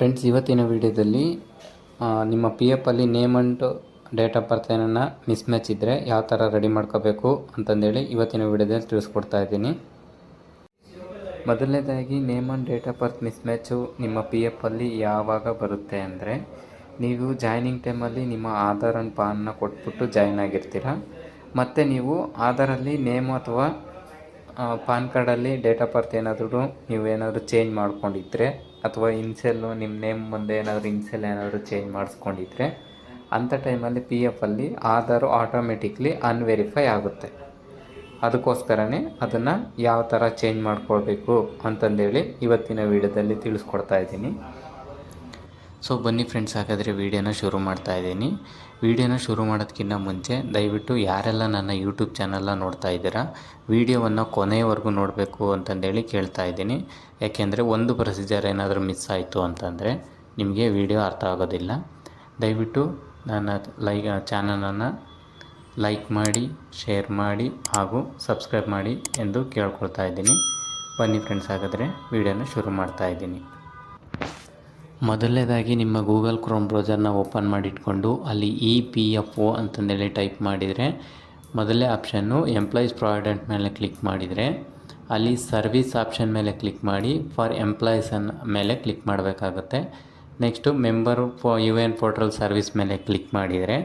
Friends ಇವತ್ತಿನ ವಿಡಿಯೋದಲ್ಲಿ ನಿಮ್ಮ ಪಿ ಎಫ್ ಅಲ್ಲಿ name and date of birth ಏನನ್ನ ಮಿಸ್ ಮ್ಯಾಚ್ ಇದ್ದರೆ ಯಾವ ಥರ ರೆಡಿ ಮಾಡ್ಕೋಬೇಕು ಅಂತಂದೇಳಿ ಇವತ್ತಿನ ವಿಡಿಯೋದಲ್ಲಿ ತಿಳಿಸ್ಕೊಡ್ತಾ ಇದ್ದೀನಿ. ಮೊದಲನೇದಾಗಿ name and date of birth mismatch ನಿಮ್ಮ ಪಿ ಎಫ್ ಅಲ್ಲಿ ಯಾವಾಗ ಬರುತ್ತೆ ಅಂದರೆ, ನೀವು ಜಾಯ್ನಿಂಗ್ ಟೈಮಲ್ಲಿ ನಿಮ್ಮ ಆಧಾರ್ ಆ್ಯಂಡ್ ಪಾನ್ನ ಕೊಟ್ಬಿಟ್ಟು ಜಾಯ್ನ್ ಆಗಿರ್ತೀರ, ಮತ್ತು ನೀವು ಆಧಾರಲ್ಲಿ ನೇಮ್ ಅಥವಾ ಪಾನ್ ಕಾರ್ಡಲ್ಲಿ ಡೇಟ್ ಆಫ್ ಬರ್ತ್ ಏನಾದರೂ ನೀವು ಏನಾದರೂ ಚೇಂಜ್ ಮಾಡ್ಕೊಂಡಿದ್ರೆ ಅಥವಾ ಇನ್ಸೆಲ್ಲು, ನಿಮ್ಮ ನೇಮ್ ಮುಂದೆ ಏನಾದರೂ ಇನ್ಸೆಲ್ ಏನಾದರೂ ಚೇಂಜ್ ಮಾಡಿಸ್ಕೊಂಡಿದ್ರೆ ಅಂಥ ಟೈಮಲ್ಲಿ ಪಿ ಎಫಲ್ಲಿ ಆಧಾರು ಆಟೋಮೆಟಿಕ್ಲಿ ಅನ್ವೆರಿಫೈ ಆಗುತ್ತೆ. ಅದಕ್ಕೋಸ್ಕರನೇ ಅದನ್ನು ಯಾವ ಥರ ಚೇಂಜ್ ಮಾಡ್ಕೊಳ್ಬೇಕು ಅಂತಂದೇಳಿ ಇವತ್ತಿನ ವಿಡಿಯೋದಲ್ಲಿ ತಿಳಿಸ್ಕೊಡ್ತಾ ಇದ್ದೀನಿ. ಸೊ ಬನ್ನಿ ಫ್ರೆಂಡ್ಸ್ ಹಾಗಾದರೆ ವೀಡಿಯೋನ ಶುರು ಮಾಡ್ತಾ ಇದ್ದೀನಿ. ವೀಡಿಯೋನ ಶುರು ಮಾಡೋದಕ್ಕಿಂತ ಮುಂಚೆ ದಯವಿಟ್ಟು ಯಾರೆಲ್ಲ ನನ್ನ ಯೂಟ್ಯೂಬ್ ಚಾನಲ್ನ ನೋಡ್ತಾ ಇದ್ದೀರಾ ವೀಡಿಯೋವನ್ನು ಕೊನೆಯವರೆಗೂ ನೋಡಬೇಕು ಅಂತಂದೇಳಿ ಕೇಳ್ತಾ ಇದ್ದೀನಿ. ಯಾಕೆಂದರೆ ಒಂದು ಪ್ರೊಸೀಜರ್ ಏನಾದರೂ ಮಿಸ್ ಆಯಿತು ಅಂತಂದರೆ ನಿಮಗೆ ವಿಡಿಯೋ ಅರ್ಥ ಆಗೋದಿಲ್ಲ. ದಯವಿಟ್ಟು ನನ್ನ ಲೈಕ್ ಚಾನಲನ್ನು ಲೈಕ್ ಮಾಡಿ ಶೇರ್ ಮಾಡಿ ಹಾಗೂ ಸಬ್ಸ್ಕ್ರೈಬ್ ಮಾಡಿ ಎಂದು ಕೇಳ್ಕೊಳ್ತಾ ಇದ್ದೀನಿ. ಬನ್ನಿ ಫ್ರೆಂಡ್ಸ್ ಹಾಗಾದರೆ ವೀಡಿಯೋನ ಶುರು ಮಾಡ್ತಾ ಇದ್ದೀನಿ. ಮೊದಲನೇದಾಗಿ ನಿಮ್ಮ ಗೂಗಲ್ ಕ್ರೋಮ್ ಬ್ರೌಸರ್ನ ಓಪನ್ ಮಾಡಿಟ್ಕೊಂಡು ಅಲ್ಲಿ ಇ ಪಿ ಎಫ್ ಒ ಅಂತಂದೇಳಿ ಟೈಪ್ ಮಾಡಿದರೆ ಮೊದಲನೇ ಆಪ್ಷನ್ನು ಎಂಪ್ಲಾಯೀಸ್ ಪ್ರಾವಿಡೆಂಟ್ ಮೇಲೆ ಕ್ಲಿಕ್ ಮಾಡಿದರೆ ಅಲ್ಲಿ ಸರ್ವಿಸ್ ಆಪ್ಷನ್ ಮೇಲೆ ಕ್ಲಿಕ್ ಮಾಡಿ ಫಾರ್ ಎಂಪ್ಲಾಯೀಸ್ ಮೇಲೆ ಕ್ಲಿಕ್ ಮಾಡಬೇಕಾಗುತ್ತೆ. Next member for U N portal service ಮೇಲೆ ಕ್ಲಿಕ್ ಮಾಡಿದರೆ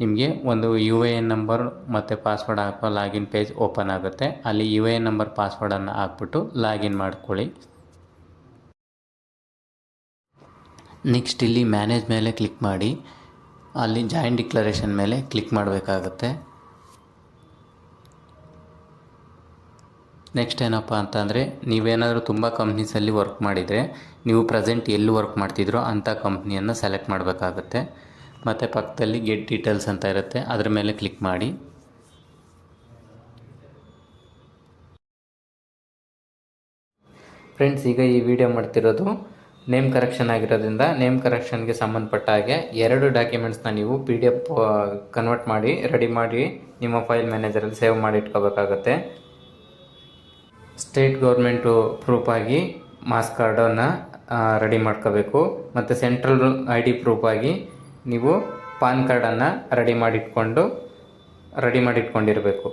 ನಿಮಗೆ ಒಂದು ಯು ಎ ಎನ್ ನಂಬರ್ ಮತ್ತು ಪಾಸ್ವರ್ಡ್ ಹಾಕೋ ಲಾಗಿನ್ ಪೇಜ್ ಓಪನ್ ಆಗುತ್ತೆ. ಅಲ್ಲಿ ಯು ಎ ಎನ್ ನಂಬರ್ ಪಾಸ್ವರ್ಡನ್ನು ಹಾಕ್ಬಿಟ್ಟು ಲಾಗಿನ್ ಮಾಡ್ಕೊಳ್ಳಿ. ನೆಕ್ಸ್ಟ್ ಇಲ್ಲಿ ಮ್ಯಾನೇಜ್ ಮೇಲೆ ಕ್ಲಿಕ್ ಮಾಡಿ, ಅಲ್ಲಿ ಜಾಯಿನ್ ಡಿಕ್ಲರೇಷನ್ ಮೇಲೆ ಕ್ಲಿಕ್ ಮಾಡಬೇಕಾಗುತ್ತೆ. ನೆಕ್ಸ್ಟ್ ಏನಪ್ಪ ಅಂತಂದರೆ, ನೀವೇನಾದರೂ ತುಂಬ ಕಂಪ್ನೀಸಲ್ಲಿ ವರ್ಕ್ ಮಾಡಿದರೆ, ನೀವು ಪ್ರೆಸೆಂಟ್ ಎಲ್ಲಿ ವರ್ಕ್ ಮಾಡ್ತಿದ್ರೋ ಅಂಥ ಕಂಪ್ನಿಯನ್ನು ಸೆಲೆಕ್ಟ್ ಮಾಡಬೇಕಾಗತ್ತೆ. ಮತ್ತು ಪಕ್ಕದಲ್ಲಿ ಗೆಟ್ ಡೀಟೇಲ್ಸ್ ಅಂತ ಇರುತ್ತೆ, ಅದರ ಮೇಲೆ ಕ್ಲಿಕ್ ಮಾಡಿ. ಫ್ರೆಂಡ್ಸ್ ಈಗ ಈ ವಿಡಿಯೋ ಮಾಡ್ತಿರೋದು ನೇಮ್ ಕರೆಕ್ಷನ್ ಆಗಿರೋದ್ರಿಂದ ನೇಮ್ ಕರೆಕ್ಷನ್ಗೆ ಸಂಬಂಧಪಟ್ಟ ಹಾಗೆ ಎರಡು ಡಾಕ್ಯುಮೆಂಟ್ಸ್ನ ನೀವು ಪಿ ಡಿ ಎಫ್ ಕನ್ವರ್ಟ್ ಮಾಡಿ ರೆಡಿ ಮಾಡಿ ನಿಮ್ಮ ಫೈಲ್ ಮ್ಯಾನೇಜರಲ್ಲಿ ಸೇವ್ ಮಾಡಿ ಇಟ್ಕೋಬೇಕಾಗತ್ತೆ. ಸ್ಟೇಟ್ ಗೌರ್ಮೆಂಟು ಪ್ರೂಫ್ ಆಗಿ ಮಾಸ್ ಕಾರ್ಡನ್ನು ರೆಡಿ ಮಾಡ್ಕೋಬೇಕು. ಮತ್ತು ಸೆಂಟ್ರಲ್ ಐ ಡಿ ಪ್ರೂಫ್ ಆಗಿ ನೀವು ಪಾನ್ ಕಾರ್ಡನ್ನು ರೆಡಿ ಮಾಡಿಟ್ಕೊಂಡು ರೆಡಿ ಮಾಡಿಟ್ಕೊಂಡಿರಬೇಕು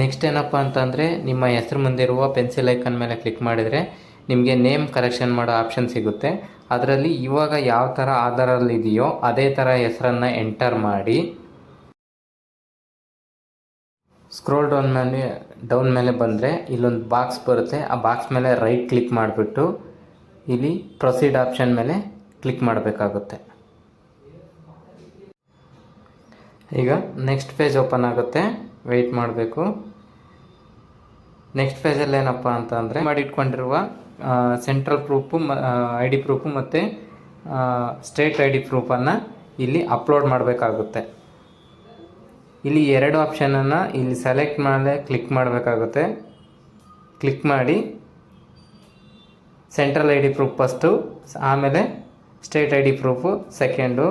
ನೆಕ್ಸ್ಟ್ ಏನಪ್ಪ ಅಂತಂದರೆ, ನಿಮ್ಮ ಹೆಸರು ಮುಂದಿರುವ ಪೆನ್ಸಿಲ್ ಐಕನ್ ಮೇಲೆ ಕ್ಲಿಕ್ ಮಾಡಿದರೆ, ನಿಮಗೆ ನೇಮ್ ಕರೆಕ್ಷನ್ ಮಾಡೋ ಆಪ್ಷನ್ ಸಿಗುತ್ತೆ. ಅದರಲ್ಲಿ ಇವಾಗ ಯಾವ ಥರ ಆಧಾರಲ್ಲಿ ಇದೆಯೋ, ಅದೇ ಥರ ಹೆಸರನ್ನು ಎಂಟರ್ ಮಾಡಿ. ಸ್ಕ್ರೋಲ್ ಡೌನ್ ಮೇಲೆ ಡೌನ್ ಮೇಲೆ ಬಂದರೆ, ಇಲ್ಲೊಂದು ಬಾಕ್ಸ್ ಬರುತ್ತೆ. ಆ ಬಾಕ್ಸ್ ಮೇಲೆ ರೈಟ್ ಕ್ಲಿಕ್ ಮಾಡಿಬಿಟ್ಟು, ಇಲ್ಲಿ ಪ್ರೊಸೀಡ್ ಆಪ್ಷನ್ ಮೇಲೆ ಕ್ಲಿಕ್ ಮಾಡಬೇಕಾಗುತ್ತೆ. ಈಗ ನೆಕ್ಸ್ಟ್ ಪೇಜ್ ಓಪನ್ ಆಗುತ್ತೆ. ವೆಯ್ಟ್ ಮಾಡಬೇಕು. ನೆಕ್ಸ್ಟ್ ಫೇಸಲ್ಲಿ ಏನಪ್ಪ ಅಂತ ಅಂದರೆ ಮಾಡಿಟ್ಕೊಂಡಿರುವ central proof I D proof ಮತ್ತು ಸ್ಟೇಟ್ ಐ ಡಿ ಪ್ರೂಫನ್ನು ಇಲ್ಲಿ ಅಪ್ಲೋಡ್ ಮಾಡಬೇಕಾಗುತ್ತೆ. ಇಲ್ಲಿ ಎರಡು ಆಪ್ಷನನ್ನು ಇಲ್ಲಿ ಸೆಲೆಕ್ಟ್ ಮೇಲೆ ಕ್ಲಿಕ್ ಮಾಡಬೇಕಾಗುತ್ತೆ. ಕ್ಲಿಕ್ ಮಾಡಿ central I D proof first ಆಮೇಲೆ state I D proof second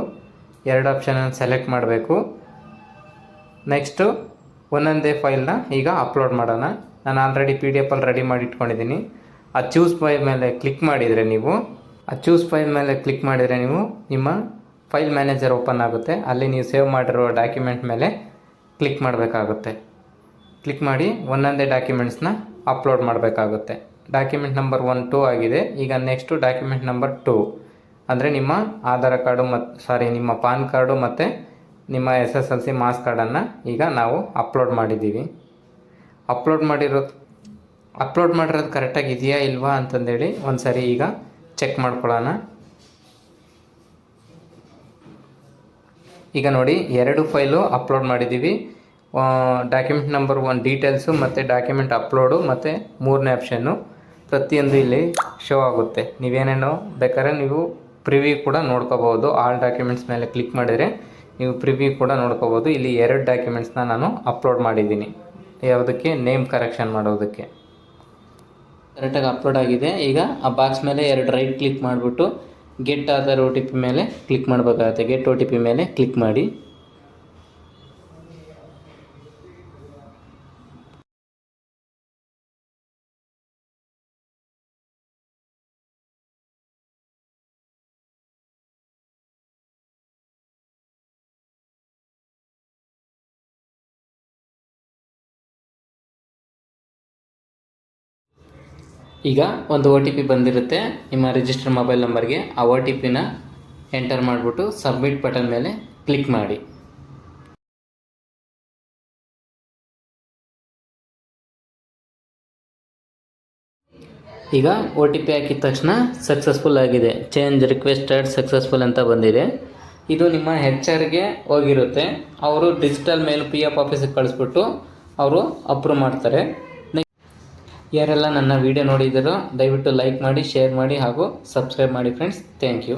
ಎರಡು ಆಪ್ಷನನ್ನು ಸೆಲೆಕ್ಟ್ ಮಾಡಬೇಕು. ನೆಕ್ಸ್ಟು ಒಂದೊಂದೇ ಫೈಲ್ನ ಈಗ ಅಪ್ಲೋಡ್ ಮಾಡೋಣ. ನಾನು ಆಲ್ರೆಡಿ ಪಿ ಡಿ ಎಫಲ್ಲಿ ರೆಡಿ ಮಾಡಿ ಇಟ್ಕೊಂಡಿದ್ದೀನಿ. ಆ ಚೂಸ್ ಫೈಲ್ ಮೇಲೆ ಕ್ಲಿಕ್ ಮಾಡಿದರೆ ನೀವು, ಆ ಚೂಸ್ ಫೈಲ್ ಮೇಲೆ ಕ್ಲಿಕ್ ಮಾಡಿದರೆ ನೀವು ನಿಮ್ಮ ಫೈಲ್ ಮ್ಯಾನೇಜರ್ ಓಪನ್ ಆಗುತ್ತೆ. ಅಲ್ಲಿ ನೀವು ಸೇವ್ ಮಾಡಿರೋ ಡಾಕ್ಯುಮೆಂಟ್ ಮೇಲೆ ಕ್ಲಿಕ್ ಮಾಡಬೇಕಾಗುತ್ತೆ. ಕ್ಲಿಕ್ ಮಾಡಿ ಒಂದೊಂದೇ ಡಾಕ್ಯುಮೆಂಟ್ಸ್ನ ಅಪ್ಲೋಡ್ ಮಾಡಬೇಕಾಗುತ್ತೆ. ಡಾಕ್ಯುಮೆಂಟ್ ನಂಬರ್ ಒನ್ ಟೂ ಆಗಿದೆ. ಈಗ ನೆಕ್ಸ್ಟು ಡಾಕ್ಯುಮೆಂಟ್ ನಂಬರ್ ಟೂ ಅಂದರೆ ನಿಮ್ಮ ಆಧಾರ್ ಕಾರ್ಡು ಮತ್ತು ಸಾರಿ ನಿಮ್ಮ ಪಾನ್ ಕಾರ್ಡು ಮತ್ತು ನಿಮ್ಮ S S L C marks ಕಾರ್ಡನ್ನು ಈಗ ನಾವು ಅಪ್ಲೋಡ್ ಮಾಡಿದ್ದೀವಿ. ಅಪ್ಲೋಡ್ ಮಾಡಿರೋದು ಅಪ್ಲೋಡ್ ಮಾಡಿರೋದು ಕರೆಕ್ಟಾಗಿ ಇದೆಯಾ ಇಲ್ವಾ ಅಂತಂದೇಳಿ ಒಂದು ಸರಿ ಈಗ ಚೆಕ್ ಮಾಡ್ಕೊಳ್ಳೋಣ. ಈಗ ನೋಡಿ ಎರಡು ಫೈಲು ಅಪ್ಲೋಡ್ ಮಾಡಿದ್ದೀವಿ. ಡಾಕ್ಯುಮೆಂಟ್ ನಂಬರ್ ಒನ್ ಡೀಟೇಲ್ಸು ಮತ್ತು ಡಾಕ್ಯುಮೆಂಟ್ ಅಪ್ಲೋಡು ಮತ್ತು ಮೂರನೇ ಆಪ್ಷನ್ನು ಪ್ರತಿಯೊಂದು ಇಲ್ಲಿ ಶೋ ಆಗುತ್ತೆ. ನೀವೇನೇನೋ ಬೇಕಾದ್ರೆ ನೀವು ಪ್ರಿವ್ಯೂ ಕೂಡ ನೋಡ್ಕೋಬೋದು ಆಲ್ ಡಾಕ್ಯುಮೆಂಟ್ಸ್ ಮೇಲೆ ಕ್ಲಿಕ್ ಮಾಡಿದರೆ ನೀವು ಪ್ರಿವ್ಯೂ ಕೂಡ ನೋಡ್ಕೋಬೋದು. ಇಲ್ಲಿ ಎರಡು ಡಾಕ್ಯುಮೆಂಟ್ಸ್ನ ನಾನು ಅಪ್ಲೋಡ್ ಮಾಡಿದ್ದೀನಿ. ಯಾವುದಕ್ಕೆ? ನೇಮ್ ಕರೆಕ್ಷನ್ ಮಾಡೋದಕ್ಕೆ. ಕರೆಕ್ಟಾಗಿ ಅಪ್ಲೋಡ್ ಆಗಿದೆ. ಈಗ ಆ ಬಾಕ್ಸ್ ಮೇಲೆ ಎರಡು ರೈಟ್ ಕ್ಲಿಕ್ ಮಾಡಿಬಿಟ್ಟು get Aadhaar O T P ಮೇಲೆ ಕ್ಲಿಕ್ ಮಾಡಬೇಕಾಗುತ್ತೆ. ಗೆಟ್ ಒ ಟಿ ಪಿ ಮೇಲೆ ಕ್ಲಿಕ್ ಮಾಡಿ. ಈಗ ಒಂದು ಒ ಟಿ ಪಿ ಬಂದಿರುತ್ತೆ ನಿಮ್ಮ ರಿಜಿಸ್ಟರ್ ಮೊಬೈಲ್ ನಂಬರ್ಗೆ ಆ ಒ ಟಿ ಪಿನ ಎಂಟರ್ ಮಾಡಿಬಿಟ್ಟು ಸಬ್ಮಿಟ್ ಬಟನ್ ಮೇಲೆ ಕ್ಲಿಕ್ ಮಾಡಿ. ಈಗ ಒ ಟಿ ಪಿ ಹಾಕಿದ ತಕ್ಷಣ ಸಕ್ಸಸ್ಫುಲ್ ಆಗಿದೆ. ಚೇಂಜ್ ರಿಕ್ವೆಸ್ಟೆಡ್ ಸಕ್ಸಸ್ಫುಲ್ ಅಂತ ಬಂದಿದೆ. ಇದು ನಿಮ್ಮ ಹೆಚ್ ಆರ್ಗೆ ಹೋಗಿರುತ್ತೆ. ಅವರು ಡಿಜಿಟಲ್ ಮೇಲ್ ಪಿ ಎಫ್ ಆಫೀಸಿಗೆ ಕಳಿಸ್ಬಿಟ್ಟು ಅವರು ಅಪ್ರೂವ್ ಮಾಡ್ತಾರೆ. ಯಾರೆಲ್ಲ ನನ್ನ ವಿಡಿಯೋ ನೋಡಿದ್ದೀರೋ ದಯವಿಟ್ಟು ಲೈಕ್ ಮಾಡಿ ಶೇರ್ ಮಾಡಿ ಹಾಗೂ ಸಬ್ಸ್ಕ್ರೈಬ್ ಮಾಡಿ ಫ್ರೆಂಡ್ಸ್ ಥ್ಯಾಂಕ್ ಯು